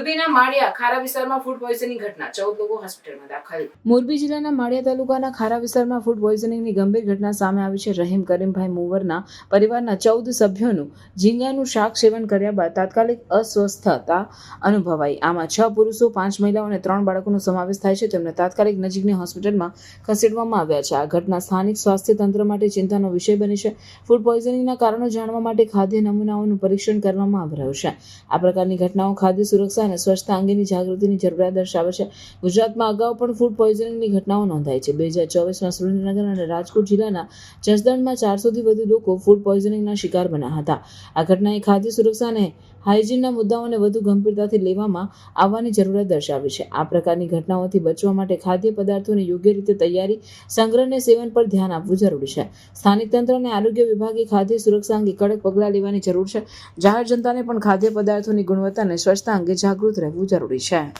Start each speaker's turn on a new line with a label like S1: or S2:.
S1: મોરબીના માળિયા ખારા વિસ્તારમાં ફૂડ પોઈઝનિંગ ઘટના. ચૌદ લોકો હોસ્પિટલમાં દાખલ.
S2: મોરબી જિલ્લાના માળિયા તાલુકાના ખારા વિસ્તારમાં ફૂડ પોઈઝનિંગની ગંભીર ઘટના સામે આવી છે. રહીમ કરીમભાઈ મુવરના પરિવારના ચૌદ સભ્યોનું ઝીંગાનું શાક સેવન કર્યા બાદ તાત્કાલિક અસ્વસ્થતા અનુભવાઈ. આમાં છ પુરુષો, પાંચ મહિલાઓ અને ત્રણ બાળકોનો સમાવેશ થાય છે. તેમને તાત્કાલિક નજીકની હોસ્પિટલમાં ખસેડવામાં આવ્યા છે. આ ઘટના સ્થાનિક સ્વાસ્થ્ય તંત્ર માટે ચિંતાનો વિષય બની છે. ફૂડ પોઈઝનિંગના કારણો જાણવા માટે ખાદ્ય નમૂનાઓનું પરીક્ષણ કરવામાં આવી રહ્યું છે. આ પ્રકારની ઘટનાઓ ખાદ્ય સુરક્ષા અને સ્વચ્છતા અંગેની જાગૃતિની જરૂરિયાત દર્શાવે છે. ગુજરાતમાં અગાઉ પણ ફૂડ પોઈઝનિંગની ઘટનાઓ નોંધાઈ છે. બે હજાર ચોવીસમાં સુરેન્દ્રનગર અને રાજકોટ જિલ્લાના જસદણમાં ચારસોથી વધુ લોકો ફૂડ પોઈઝનિંગના શિકાર બન્યા હતા. આ ઘટનાએ ખાદ્ય સુરક્ષા અને હાઇજીનના મુદ્દાઓને વધુ ગંભીરતાથી લેવામાં આવવાની જરૂરિયાત દર્શાવી છે. આ પ્રકારની ઘટનાઓથી બચવા માટે ખાદ્ય પદાર્થોની યોગ્ય રીતે તૈયારી, સંગ્રહ અને સેવન પર ધ્યાન આપવું જરૂરી છે. સ્થાનિક તંત્ર અને આરોગ્ય વિભાગે ખાદ્ય સુરક્ષા અંગે કડક પગલાં લેવાની જરૂર છે. જાહેર જનતાને પણ ખાદ્ય પદાર્થોની ગુણવત્તા અને સ્વચ્છતા અંગે જાગૃત રહેવું જરૂરી છે.